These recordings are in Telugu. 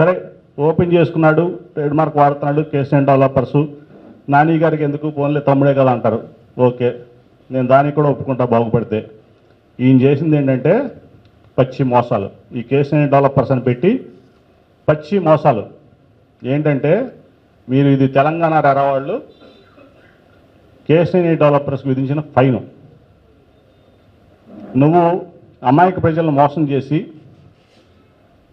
సరే ఓపెన్ చేసుకున్నాడు ట్రేడ్ మార్క్ వాడుతున్నాడు కేసీఎన్ డెవలపర్సు. నాని గారికి ఎందుకు ఫోన్లే తమ్ముడే కదా అంటారు. ఓకే నేను దానికి కూడా ఒప్పుకుంటా బాగుపడితే. ఈయన చేసింది ఏంటంటే పచ్చి మోసాలు. ఈ కేసీఎన్ డెవలపర్స్ అని పెట్టి పచ్చి మోసాలు. ఏంటంటే మీరు ఇది తెలంగాణ రెరవాళ్ళు కేసీఎన్ డెవలపర్స్ విధించిన ఫైన్. నువ్వు అమాయక ప్రజలను మోసం చేసి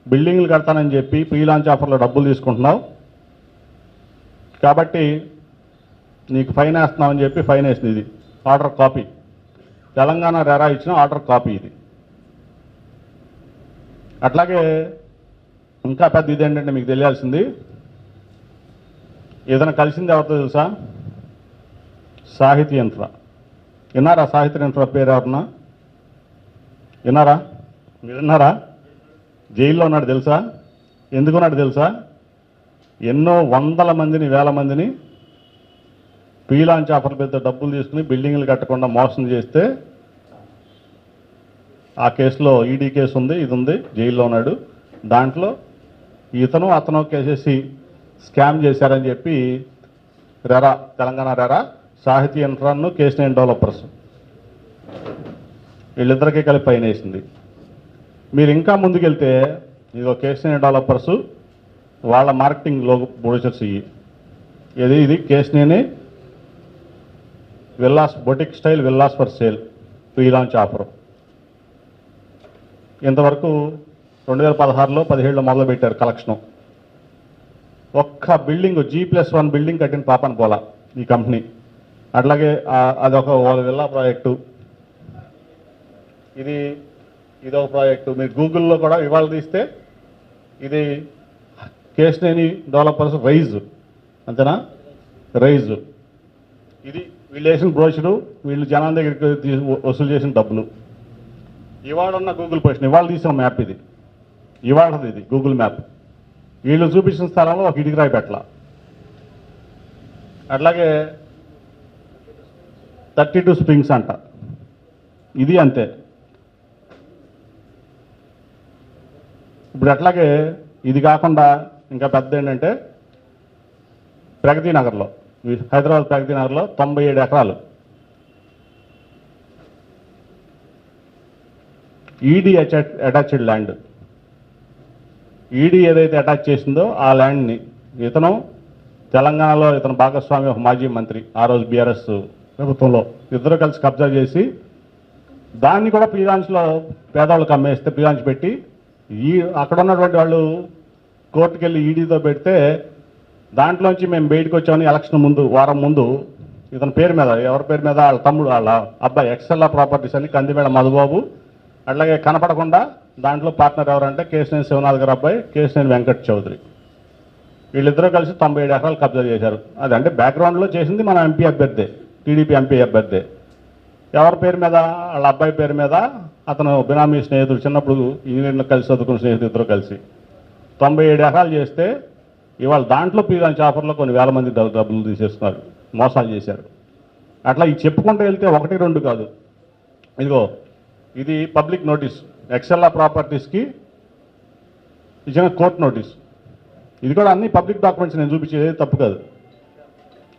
బిల్డింగ్లు కడతానని చెప్పి ప్రీ లాంచ్ ఆఫర్లో డబ్బులు తీసుకుంటున్నావు. కాబట్టి నీకు ఫైన్ వేస్తున్నామని చెప్పి ఫైన్ వేసింది ఇది. Order copy. తెలంగాణ రెరా ఇచ్చిన ఆర్డర్ కాపీ ఇది. అట్లాగే ఇంకా పెద్ద ఇది ఏంటంటే మీకు తెలియాల్సింది. ఏదైనా కలిసింది ఎవరితో తెలుసా? సాహితీ యంత్ర. విన్నారా సాహిత్య యంత్ర పేరు ఎవరన్నా విన్నారా? మీరు విన్నారా? జైల్లో ఉన్నాడు తెలుసా? ఎందుకున్నాడు తెలుసా? ఎన్నో వందల మందిని వేల మందిని పీలాంచి లాంచ్ ఆఫర్ల పెద్ద డబ్బులు తీసుకుని బిల్డింగ్లు కట్టకుండా మోసం చేస్తే ఆ కేసులో ఈడీ కేసు ఉంది ఇది ఉంది జైల్లో ఉన్నాడు. దాంట్లో ఇతను అతను కేసేసి స్కామ్ చేశారని చెప్పి రెరా తెలంగాణ రెరా సాహితీ ఇంట్రాన్ను కేసు నైన్ డెవలపర్స్. వీళ్ళిద్దరికీ కలిపి పైన వేసింది. మీరు ఇంకా ముందుకెళ్తే ఇది కేసు డెవలపర్స్ వాళ్ళ మార్కెటింగ్లో ఇవి ఇది ఇది Kesineni villas boutique style villas for sale. Pre launch offer. ఇంతవరకు రెండు వేల పదహారులో పదిహేడులో మొదలుపెట్టారు కలెక్షను. ఒక్క building G plus one building కట్టిన పాపని పోలా ఈ కంపెనీ. అట్లాగే అదొక వాళ్ళ విల్లా ప్రాజెక్టు. ఇది ఇదో ప్రాజెక్టు మీరు గూగుల్లో కూడా ఇవాళ తీస్తే ఇది కేశనేని డెవలపర్స్ రైజ్ అంతేనా? రైజ్. ఇది వీళ్ళు వేసిన బ్రోషరు వీళ్ళు జనాల దగ్గరికి వసూలు చేసిన డబ్బులు. ఇవాళ ఉన్న గూగుల్ పొజిషన్ ఇవాళ తీసిన మ్యాప్ ఇది. ఇవాళది ఇది గూగుల్ మ్యాప్. వీళ్ళు చూపించిన స్థలంలో ఒక ఇటుక రాయి పెట్టాల. అట్లాగే థర్టీ టూ స్ప్రింగ్స్ అంట. ఇది అంతే. ఇప్పుడు అట్లాగే ఇది కాకుండా ఇంకా పెద్ద ఏంటంటే ప్రగతి నగర్లో హైదరాబాద్ ప్రగతి నగర్లో తొంభై ఏడు ఎకరాలు. ఈడీ అటాచ్డ్ ల్యాండ్ ఈడీ ఏదైతే అటాచ్ చేసిందో ఆ ల్యాండ్ని ఇతను తెలంగాణలో ఇతను భాగస్వామి ఒక మాజీ మంత్రి ఆ రోజు బీఆర్ఎస్ ప్రభుత్వంలో ఇద్దరు కలిసి కబ్జా చేసి దాన్ని కూడా ప్రియాంచ్లో పేదవాళ్ళకి అమ్మేస్తే ప్రియాంచ్ పెట్టి ఈ అక్కడ ఉన్నటువంటి వాళ్ళు కోర్టుకు వెళ్ళి ఈడీతో పెడితే దాంట్లోంచి మేము బయటకు వచ్చామని ఎలక్షన్ ముందు వారం ముందు. ఇతని పేరు మీద ఎవరి పేరు మీద? వాళ్ళ తమ్ముడు వాళ్ళ అబ్బాయి ఎక్సెల్లా ప్రాపర్టీస్ అని కందిమేడ మధుబాబు. అట్లాగే కనపడకుండా దాంట్లో పార్ట్నర్ ఎవరంటే కేశినేని శివనాథ్ గారు అబ్బాయి కేశినేని వెంకట్ చౌదరి. వీళ్ళిద్దరూ కలిసి తొంభై ఏడు ఎకరాలు కబ్జా చేశారు. అది అంటే బ్యాక్గ్రౌండ్లో చేసింది మన ఎంపీ అభ్యర్థి టీడీపీ ఎంపీ అభ్యర్థి. ఎవరి పేరు మీద? వాళ్ళ అబ్బాయి పేరు మీద అతను బినామీ స్నేహితుడు చిన్నప్పుడు ఇంజనీర్లు కలిసి చదువుకున్న స్నేహితులు ఇద్దరు కలిసి. తొంభై ఏడు ఎకరాలు చేస్తే ఇవాళ దాంట్లో పీలాంచ్ ఆఫర్లో కొన్ని వేల మంది డబ్బులు తీసేస్తున్నారు. మోసాలు చేశారు. అట్లా ఇది చెప్పుకుంటూ వెళ్తే ఒకటి రెండు కాదు. ఇదిగో ఇది పబ్లిక్ నోటీస్. ఎక్సెల్లా ప్రాపర్టీస్కి ఇచ్చిన కోర్టు నోటీస్. ఇది కూడా అన్ని పబ్లిక్ డాక్యుమెంట్స్ నేను చూపించేది తప్పు కాదు.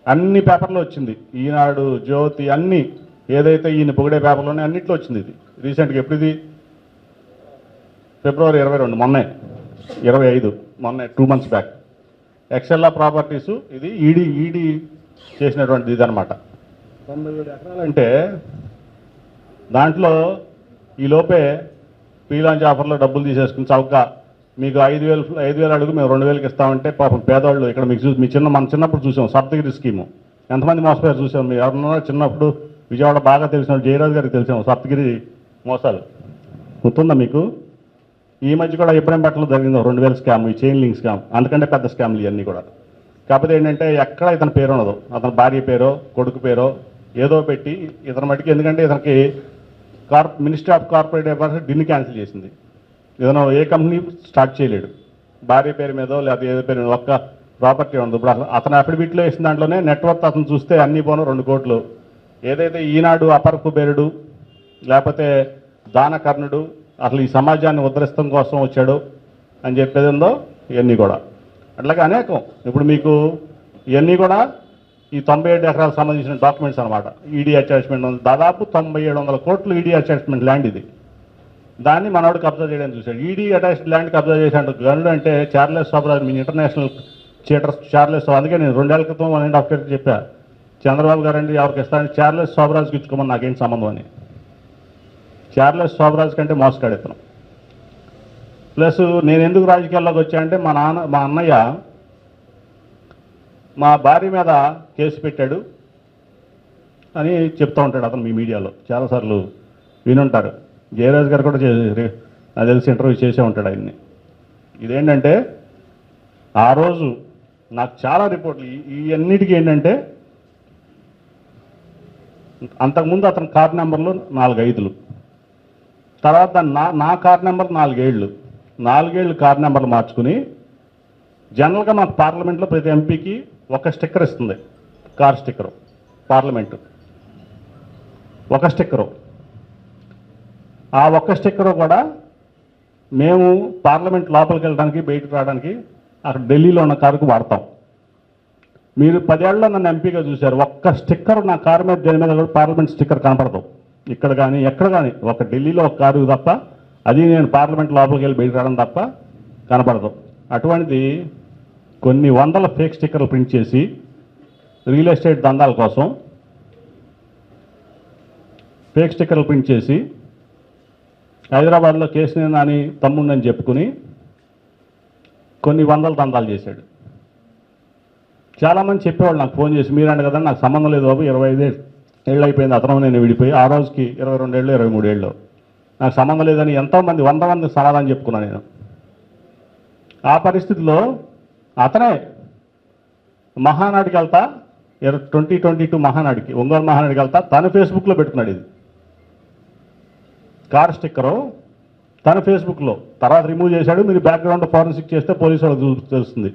అన్ని పేపర్లో వచ్చింది. ఈనాడు జ్యోతి అన్నీ ఏదైతే ఈయన పొగిడే పేపర్లోనే అన్నింటిలో వచ్చింది ఇది. రీసెంట్గా ఎప్పుడు ఇది ఫిబ్రవరి ఇరవై రెండు మొన్నే. ఇరవై ఐదు మొన్నే two months back. Excella properties ఇది ఈడీ ఈడీ చేసినటువంటిది ఇదనమాట తొంభై ఏడు ఎకరాలంటే దాంట్లో ఈ లోపే ప్రీలాంచ్ ఆఫర్లో డబ్బులు తీసేసుకుని చౌక మీకు ఐదు వేలు ఐదు వేలు అడుగు మేము రెండు వేలకి ఇస్తామంటే పాపం పేదవాళ్ళు ఇక్కడ మీకు చూసి మీ చిన్న మన చిన్నప్పుడు చూసాం సప్తగిరి స్కీము. ఎంతమంది మోసపోయారు చూసాం మీరు ఎవరన్నా చిన్నప్పుడు విజయవాడ బాగా తెలిసిన జయరాజ్ జయరాజు గారికి తెలిసాము సప్తగిరి మోసాలు. గుర్తుందా మీకు? ఈ మధ్య కూడా ఎప్పుడేం పెట్టలో జరిగిందో రెండు వేల స్కామ్ ఈ చైన్ లింక్ స్కామ్ అందుకంటే పెద్ద స్కామ్లు ఇవన్నీ కూడా. కాకపోతే ఏంటంటే ఎక్కడ ఇతని పేరు ఉండదు. అతని భార్య పేరో కొడుకు పేరో ఏదో పెట్టి ఇతని మటుకు ఎందుకంటే ఇతనికి corp ministry of corporate affairs డిన్ని cancel చేసింది. ఇతను ఏ కంపెనీ స్టార్ట్ చేయలేడు. భార్య పేరు మీదో లేదా ఏదో పేరు మీద ఒక్క ప్రాపర్టీ ఉండదు. ఇప్పుడు అసలు అతను అఫిడవిట్లో వేసిన దాంట్లోనే నెట్వర్క్ అతను చూస్తే అన్ని పోను రెండు కోట్లు. ఏదైతే ఈనాడు అపర కుబేరుడు లేకపోతే దానకర్ణుడు అసలు ఈ సమాజాన్ని ఉద్ధరిస్తం కోసం వచ్చాడు అని చెప్పేది ఉందో ఇవన్నీ కూడా. అట్లాగే అనేకం. ఇప్పుడు మీకు ఇవన్నీ కూడా ఈ తొంభై ఏడు ఎకరాలకు సంబంధించిన డాక్యుమెంట్స్ అనమాట ఈడీ అటాచ్మెంట్ ఉంది. దాదాపు తొంభై ఏడు వందల కోట్లు ఈడీ అటాచ్మెంట్ ల్యాండ్ ఇది. దాన్ని మనోడు కబ్జా చేయడానికి చూశాడు. ఈడీ అటాచ్డ్ ల్యాండ్ కబ్జా చేశాడు గనుడు అంటే చార్లెస్ సోబరాజ్ మీ ఇంటర్నేషనల్ చీటర్స్ చార్లెస్ అందుకే నేను రెండేళ్ళ క్రితం వన్ అండ్ హాఫ్ చెప్పా. చంద్రబాబు గారండి ఎవరికి ఇస్తానని చార్లెస్ సోబరాజ్కి ఇచ్చుకోమని నాకేం సంబంధం అని. చార్లెస్ సోబరాజ్ కంటే మోసకాడెత్తను ఇతను ప్లస్ నేను ఎందుకు రాజకీయాల్లోకి వచ్చానంటే మా నాన్న మా అన్నయ్య మా భార్య మీద కేసు పెట్టాడు అని చెప్తూ ఉంటాడు అతను మీ మీడియాలో. చాలాసార్లు వినుంటారు. జయరాజ్ గారు కూడా నాకు తెలిసి ఇంటర్వ్యూ చేసే ఉంటాడు ఆయన్ని. ఇదేంటంటే ఆ రోజు నాకు చాలా రిపోర్ట్లు ఈ- ఈ అన్నిటికీ ఏంటంటే అంతకుముందు అతని కార్ నెంబర్లు నాలుగు ఐదులు తర్వాత నా నా కార్ నెంబర్ నాలుగేళ్ళు నాలుగేళ్ళు కార్ నెంబర్లు మార్చుకుని జనరల్గా మాకు పార్లమెంట్లో ప్రతి ఎంపీకి ఒక స్టిక్కర్ ఇస్తుంది. కార్ స్టిక్కరు పార్లమెంటు ఒక స్టిక్కరు ఆ ఒక్క స్టిక్కరు కూడా మేము పార్లమెంట్ లోపలికి వెళ్ళడానికి బయటకు రావడానికి అక్కడ ఢిల్లీలో ఉన్న కారుకు వాడతాం. మీరు పదేళ్ళలో నన్ను ఎంపీగా చూశారు. ఒక్క స్టిక్కర్ నా కారు మీద దేని మీద కూడా పార్లమెంట్ స్టిక్కర్ కనపడదు. ఇక్కడ కానీ ఎక్కడ కానీ ఒక ఢిల్లీలో ఒక కారు తప్ప అది నేను పార్లమెంట్ లోపలికి వెళ్ళి బయటకు రావడం తప్ప కనపడదు. అటువంటిది కొన్ని వందల ఫేక్ స్టిక్కర్లు ప్రింట్ చేసి రియల్ ఎస్టేట్ దందాల కోసం ఫేక్ స్టిక్కర్లు ప్రింట్ చేసి హైదరాబాద్లో కేసునేని అని తమ్ముండని చెప్పుకుని కొన్ని వందల దందాలు చేశాడు. చాలామంది చెప్పేవాళ్ళు నాకు ఫోన్ చేసి మీరంట కదా నాకు సంబంధం లేదు బాబు ఇరవై ఐదు ఏళ్ళు అయిపోయింది అతను నేను విడిపోయి ఆ రోజుకి ఇరవై రెండేళ్ళు ఇరవై మూడేళ్ళు నాకు సంబంధం లేదని ఎంతోమంది వంద మంది సమాధానం చెప్పుకున్నాను నేను. ఆ పరిస్థితిలో అతనే మహానాడికి వెళ్తా ట్వంటీ ట్వంటీ టూ మహానాడికి ఒంగోలు మహానాడికి వెళ్తా తను ఫేస్బుక్లో పెట్టుకున్నాడు ఇది. కార్ స్టిక్కరు తన ఫేస్బుక్లో. తర్వాత రిమూవ్ చేశాడు మీరు బ్యాక్గ్రౌండ్ ఫారెన్సిక్ చేస్తే పోలీసు వాళ్ళకి తెలుస్తుంది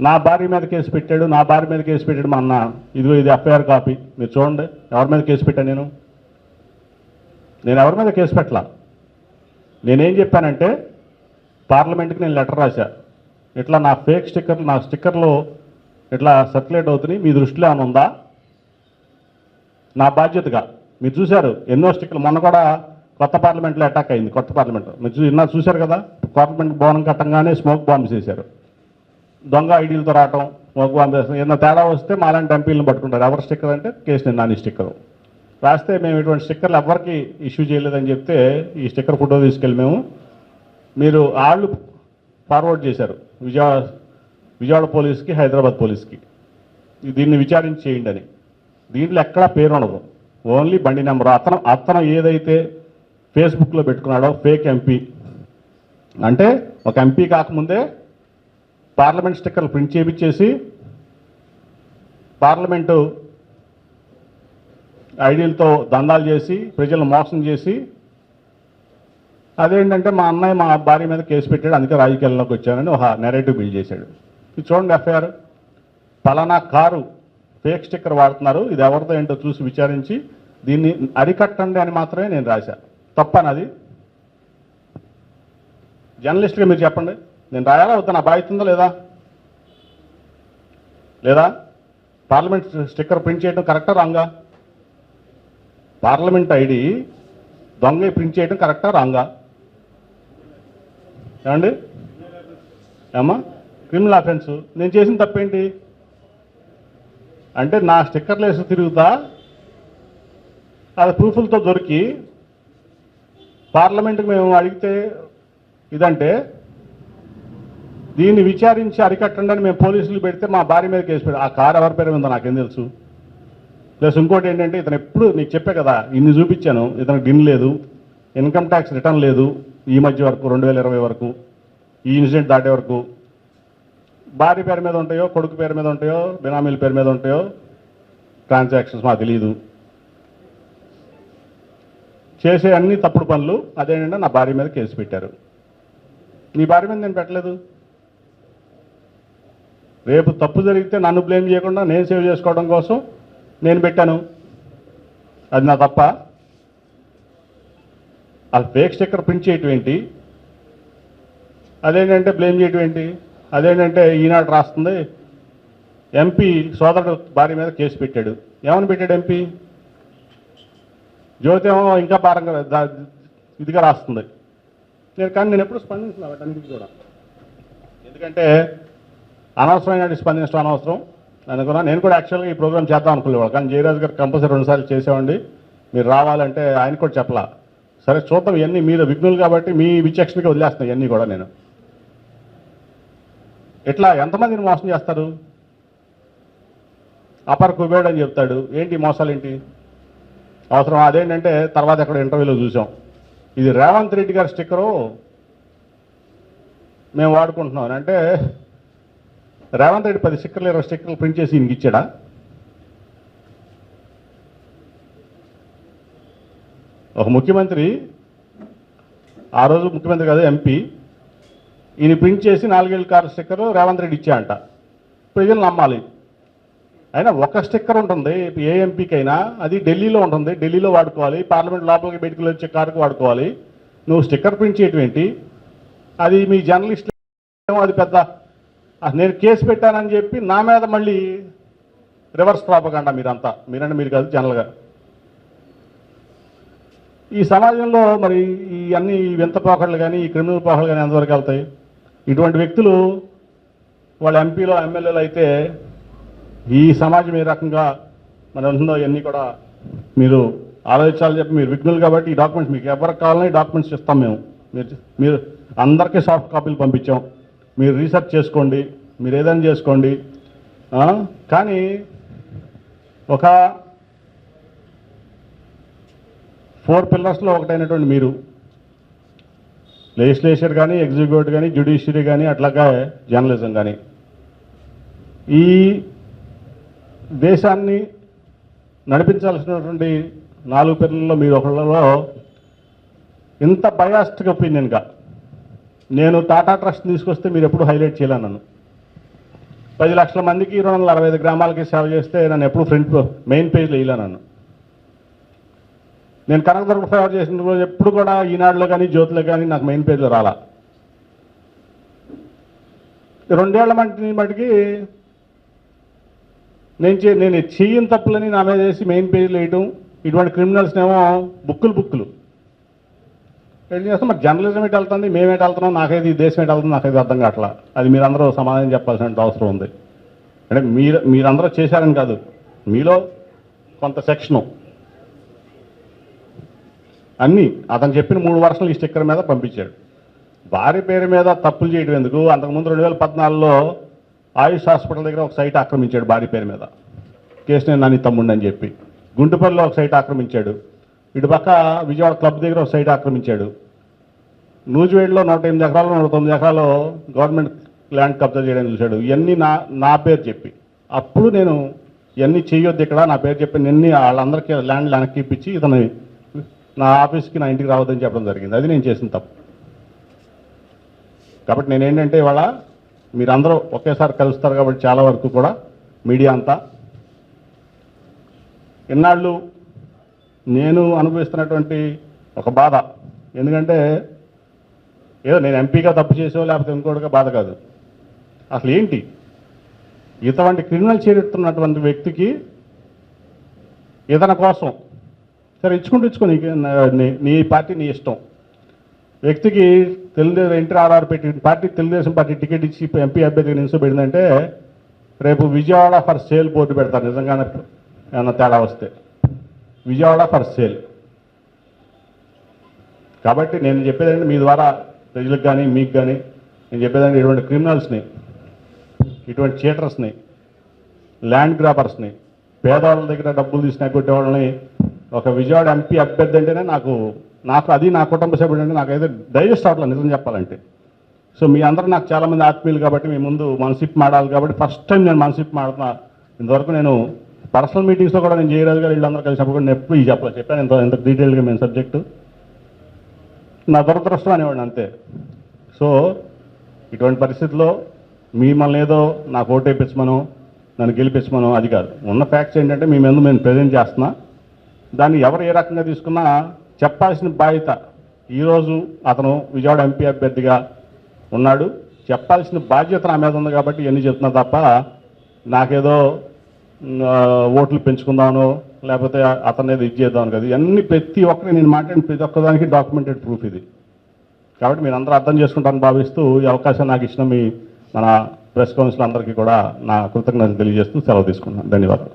నా భార్య మీద కేసు పెట్టాడు నా భార్య మీద కేసు పెట్టాడు మా అన్న. ఇదిగో ఇది ఎఫ్ఐఆర్ కాపీ. మీరు చూడండి ఎవరి మీద కేసు పెట్టాను నేను? నేను ఎవరి మీద కేసు పెట్టలా? నేనేం చెప్పానంటే పార్లమెంట్కి నేను లెటర్ రాశా. ఇట్లా నా ఫేక్ స్టిక్కర్లు నా స్టిక్కర్లు ఇట్లా సర్క్యులేట్ అవుతున్నాయి మీ దృష్టిలో ఏమైనా ఉందా? నా బాధ్యతగా. మీరు చూశారు ఎన్నో స్టిక్కర్లు. మొన్న కూడా కొత్త పార్లమెంట్లో అటాక్ అయింది కొత్త పార్లమెంట్. మీరు చూ ఇన్నా చూశారు కదా? పార్లమెంట్ భవనం కట్టంగానే స్మోక్ బాంబ్స్ వేశారు దొంగ ఐడీలతో రావటం స్మోక్ బాంబ్ ఏదైనా తేడా వస్తే మాలాంటి ఎంపీలను పట్టుకుంటారు. ఎవరి స్టిక్కర్ అంటే కేసు నేను నాని స్టిక్కరు. రాస్తే మేము ఇటువంటి స్టిక్కర్లు ఎవరికి ఇష్యూ చేయలేదని చెప్తే ఈ స్టిక్కర్ ఫోటో తీసుకెళ్ళి మేము మీరు వాళ్ళు ఫార్వర్డ్ చేశారు. విజయవాడ విజయవాడ పోలీస్కి హైదరాబాద్ పోలీస్కి. దీన్ని విచారించి చేయండి అని. దీంట్లో ఎక్కడా పేరు ఉండదు. ఓన్లీ బండి నెంబర్. అతను అతను ఏదైతే ఫేస్బుక్లో పెట్టుకున్నాడో ఫేక్ ఎంపీ. అంటే ఒక ఎంపీ కాకముందే పార్లమెంట్ స్టిక్కర్లు ప్రింట్ చేయించేసి పార్లమెంటు ఐడీలతో దందాలు చేసి ప్రజలను మోసం చేసి అదేంటంటే మా అన్నయ్య మా భార్య మీద కేసు పెట్టాడు అందుకే రాజకీయాల్లోకి వచ్చానని ఒక నెరేటివ్ బిల్డ్ చేశాడు. ఇది చూడండి ఎఫ్ఐఆర్. పలానా కారు ఫేక్ స్టిక్కర్ వాడుతున్నారు ఇది ఎవరితో ఏంటో చూసి విచారించి దీన్ని అరికట్టండి అని మాత్రమే నేను రాశా. తప్పనది. జర్నలిస్ట్గా మీరు చెప్పండి. నేను రాయాలా వద్దా? నా బాధ్యత ఉందా లేదా? లేదా? పార్లమెంట్ స్టిక్కర్ ప్రింట్ చేయడం కరెక్టా రాంగా? పార్లమెంట్ ఐడి దొంగ ప్రింట్ చేయడం కరెక్టా రాంగా? ఏమండి? ఏమా క్రిమినల్ అఫెన్స్ నేను చేసిన తప్పేంటి? అంటే నా స్టిక్కర్లు వేసి తిరుగుతా అది ప్రూఫ్లతో దొరికి పార్లమెంట్కి మేము అడిగితే ఇదంటే దీన్ని విచారించి అరికట్టండి అని మేము పోలీసులు పెడితే మా భార్య మీద కేసు పెట్టి ఆ కారు ఎవరి పేరు ఉందో నాకేం తెలుసు. ప్లస్ ఇంకోటి ఏంటంటే ఇతను ఎప్పుడు నీకు చెప్పే కదా ఇన్ని చూపించాను ఇతనికి డిన్ లేదు ఇన్కమ్ ట్యాక్స్ రిటర్న్ లేదు ఈ మధ్య వరకు రెండు వేల ఇరవై వరకు ఈ ఇన్సిడెంట్ దాటే వరకు భార్య పేరు మీద ఉంటాయో కొడుకు పేరు మీద ఉంటాయో బినామీల పేరు మీద ఉంటాయో ట్రాన్సాక్షన్స్ మాకు తెలియదు చేసే అన్ని తప్పుడు పనులు అదేంటంటే నా భార్య మీద కేసు పెట్టారు. నీ భార్య మీద నేను పెట్టలేదు. రేపు తప్పు జరిగితే నన్ను బ్లేమ్ చేయకుండా నేను సేవ్ చేసుకోవడం కోసం నేను పెట్టాను. అది నా తప్ప. ఆ ఫేక్ స్టిక్కర్ ప్రింట్ చేయటం ఏంటి? అదేంటంటే బ్లేమ్ చేయటం ఏంటి? అదేంటంటే ఈనాడు రాస్తుంది ఎంపీ సోదరుడు భార్య మీద కేసు పెట్టాడు. ఏమని పెట్టాడు ఎంపీ జ్యోతేమో ఇంకా భారంగా ఇదిగా రాస్తుంది. నేను కానీ నేను ఎప్పుడు స్పందించిన వాటన్నిటికీ కూడా. ఎందుకంటే అనవసరమైన స్పందించడం అనవసరం. అనుకున్నా నేను కూడా యాక్చువల్గా ఈ ప్రోగ్రామ్ చేద్దాం అనుకునేవాడు. కానీ జయరాజ్ గారు కంపల్సరీ రెండుసార్లు చేసేవండి మీరు రావాలంటే ఆయన కూడా చెప్పలా. సరే చూద్దాం ఇవన్నీ మీరు విఘ్నులు కాబట్టి మీ విచక్షణకి వదిలేస్తున్నాయి ఇవన్నీ కూడా నేను. ఇట్లా ఎంతమందిని మోసం చేస్తారు? అపర్ కుబేడ్ అని చెప్తాడు. ఏంటి మోసాలు ఏంటి అవసరం. అదేంటంటే తర్వాత ఎక్కడ ఇంటర్వ్యూలో చూసాం. ఇది రేవంత్ రెడ్డి గారి స్టిక్కరు మేము వాడుకుంటున్నాం. అంటే రేవంత్ రెడ్డి పది స్టిక్కర్లు ఇరవై స్టిక్కర్లు ప్రింట్ చేసి ఈయనకి ఇచ్చాడా? ఒక ముఖ్యమంత్రి ఆ రోజు ముఖ్యమంత్రి కాదు ఎంపీ ఈయన ప్రింట్ చేసి నాలుగేళ్ళ కారు స్టిక్కర్ రేవంత్ రెడ్డి ఇచ్చాయంట. ప్రజలు నమ్మాలి. అయినా ఒక స్టిక్కర్ ఉంటుంది ఏ ఎంపీకైనా అది ఢిల్లీలో ఉంటుంది ఢిల్లీలో వాడుకోవాలి పార్లమెంట్ లోపలికి బయటకు వచ్చే కారుకు వాడుకోవాలి. నువ్వు స్టిక్కర్ ప్రింట్ చేయటం ఏంటి? అది మీ జర్నలిస్ట్ ఏమో అది పెద్ద నేను కేసు పెట్టానని చెప్పి నా మీద మళ్ళీ రివర్స్ ప్రాపగండా మీరంతా. మీరంటే మీరు కాదు జనరల్గా ఈ సమాజంలో మరి ఈ అన్ని వింత పోకళ్ళు కానీ ఈ క్రిమినల్ పోకళ్ళు కానీ ఎంతవరకు వెళ్తాయి? ఇటువంటి వ్యక్తులు వాళ్ళ ఎంపీలో ఎమ్మెల్యేలు అయితే ఈ సమాజం ఏ రకంగా మరి ఉంటుందో ఇవన్నీ కూడా మీరు ఆలోచించాలని చెప్పి మీరు విఘ్నులు కాబట్టి ఈ డాక్యుమెంట్స్ మీకు ఎవరికి కావాలని డాక్యుమెంట్స్ ఇస్తాం మేము. మీరు మీరు అందరికీ సాఫ్ట్ కాపీలు పంపించాం. మీరు రీసెర్చ్ చేసుకోండి మీరు ఏదైనా చేసుకోండి. కానీ ఒక ఫోర్ పిల్లర్స్లో ఒకటైనటువంటి మీరు. లెజిస్లేచర్ కానీ ఎగ్జిక్యూటివ్ కానీ జ్యుడిషియరీ కానీ అట్లాగే జర్నలిజం కానీ ఈ దేశాన్ని నడిపించాల్సినటువంటి నాలుగు పిల్లల్లో మీరు ఒకళ్ళలో ఇంత బయాస్డ్ ఒపీనియన్గా నేను టాటా ట్రస్ట్ తీసుకొస్తే మీరు ఎప్పుడు హైలైట్ చేయాలి నన్ను. పది లక్షల మందికి రెండు వందల అరవై ఐదు గ్రామాలకి సేవ చేస్తే నన్ను ఎప్పుడు ఫ్రంట్ మెయిన్ పేజ్లో వేయలే నన్ను. నేను కనకదుర్గ ఫేవర్ చేసిన రోజు ఎప్పుడు కూడా ఈనాడులో కానీ జ్యోతిలో కానీ నాకు మెయిన్ పేజ్లో రాలా. రెండేళ్ళ మట్టి మటుకి నేను నేను చెయ్యని తప్పులని నా మీద వేసి మెయిన్ పేజ్లో వేయటం ఇటువంటి క్రిమినల్స్ ఏమో బుక్కులు బుక్కులు. పెళ్ళి చేస్తే మరి జర్నలిజం ఎటు వెళ్తుంది? మేము ఎటు వెళ్తున్నాం? నాకైతే ఈ దేశం ఎటు వెళ్తుంది నాకైతే అర్థం కావట్లా. అది మీరందరూ సమాధానం చెప్పాల్సిన అవసరం ఉంది. అంటే మీరు మీరందరూ చేశారని కాదు. మీలో కొంత సెక్షను. అన్నీ. అతను చెప్పిన మూడు వర్షాలు ఈ స్టిక్కర్ మీద పంపించాడు. భార్య పేరు మీద తప్పులు చేయడం ఎందుకు? అంతకుముందు రెండు వేల పద్నాలుగులో ఆయుష్ హాస్పిటల్ దగ్గర ఒక సైట్ ఆక్రమించాడు భార్య పేరు మీద. కేసునే నాని తమ్ముడు అని చెప్పి. గుంటుపల్లిలో ఒక సైట్ ఆక్రమించాడు. ఇటు పక్క విజయవాడ క్లబ్ దగ్గర ఒక సైట్ ఆక్రమించాడు. నూజివేడ్లో నూట ఎనిమిది ఎకరాలు నూట తొమ్మిది ఎకరాలు గవర్నమెంట్ ల్యాండ్ కబ్జా చేయడానికి చూశాడు. ఇవన్నీ నా నా పేరు చెప్పి. అప్పుడు నేను ఇవన్నీ చేయొద్దు ఇక్కడ నా పేరు చెప్పి నిన్నీ వాళ్ళందరికీ ల్యాండ్ వెనక్కి ఇప్పించి ఇతను నా ఆఫీస్కి నా ఇంటికి రావద్దని చెప్పడం జరిగింది. అది నేను చేసిన తప్పు. కాబట్టి నేనేంటంటే ఇవాళ మీరందరూ ఒకేసారి కలుస్తారు కాబట్టి చాలా వరకు కూడా మీడియా అంతా. ఇన్నాళ్ళు నేను అనుభవిస్తున్నటువంటి ఒక బాధ. ఎందుకంటే ఏదో నేను ఎంపీగా తప్పు చేసో లేకపోతే ఇంకోటిగా బాధ కాదు. అసలు ఏంటి? ఇటువంటి క్రిమినల్ చేరుతున్నటువంటి వ్యక్తికి ఇతని కోసం సరే ఇచ్చుకుంటూ ఇచ్చుకో నీకు నీ- పార్టీ నీ ఇష్టం. వ్యక్తికి తెలుగుదేశం ఎన్టీఆర్ఆర్ పెట్టి పార్టీ తెలుగుదేశం పార్టీ టికెట్ ఇచ్చి ఎంపీ అభ్యర్థిగా నిలిచిపెట్టిందంటే రేపు విజయవాడ ఫర్ సేల్ బోర్డు పెడతారు నిజంగానే ఏమన్నా తేడా వస్తే. Vijayawada for sale. కాబట్టి నేను చెప్పేదంటే మీ ద్వారా ప్రజలకు కానీ మీకు కానీ నేను చెప్పేదంటే ఇటువంటి క్రిమినల్స్ని ఇటువంటి చీటర్స్ని ల్యాండ్ గ్రాపర్స్ని పేదవాళ్ళ దగ్గర డబ్బులు తీసుకుని కొట్టే వాళ్ళని ఒక విజయవాడ ఎంపీ అభ్యర్థి అంటేనే నాకు నాకు అది నా కుటుంబ సభ్యుడు అంటే నాకైతే డైజెస్ట్ అవ్వట్లేదు నిజం చెప్పాలంటే. సో మీ అందరూ నాకు చాలామంది ఆత్మీయులు కాబట్టి మీ ముందు మనసిప్ మాడాలి కాబట్టి ఫస్ట్ టైం నేను మనసిప్ మాడుతున్నా. ఇంతవరకు నేను పర్సనల్ మీటింగ్స్లో కూడా నేను జయరాజు గారు వీళ్ళందరూ కలిసి చెప్పకుండా నేను ఎప్పుడు ఈ చెప్పలేదు చెప్పాను ఇంత ఇంత డీటెయిల్గా మేము సబ్జెక్టు నా దురదృష్టం అనేవాడిని అంతే. సో ఇటువంటి పరిస్థితుల్లో మిమ్మల్ని ఏదో నాకు ఓటు వేయించమను నన్ను గెలిపించమను అది కాదు. ఉన్న ఫ్యాక్ట్స్ ఏంటంటే మీ ముందు నేను ప్రజెంట్ చేస్తున్నా. దాన్ని ఎవరు ఏ రకంగా తీసుకున్నా చెప్పాల్సిన బాధ్యత ఈరోజు అతను విజయవాడ ఎంపీ అభ్యర్థిగా ఉన్నాడు. చెప్పాల్సిన బాధ్యత నా మీద ఉంది కాబట్టి ఇవన్నీ చెప్తున్నా తప్ప నాకేదో ఓట్లు పెంచుకుందామను లేకపోతే అతను ఇది చేద్దామని కదా. ఇవన్నీ ప్రతి ఒక్కరి నేను మాట్లాడిన ప్రతి ఒక్కదానికి డాక్యుమెంటెడ్ ప్రూఫ్ ఇది. కాబట్టి మీరు అందరూ అర్థం చేసుకుంటారని భావిస్తూ ఈ అవకాశం నాకు ఇచ్చిన మీ మన ప్రెస్ కౌన్సిల్ అందరికీ కూడా నా కృతజ్ఞతలు తెలియజేస్తూ సెలవు తీసుకున్నాను ధన్యవాదాలు.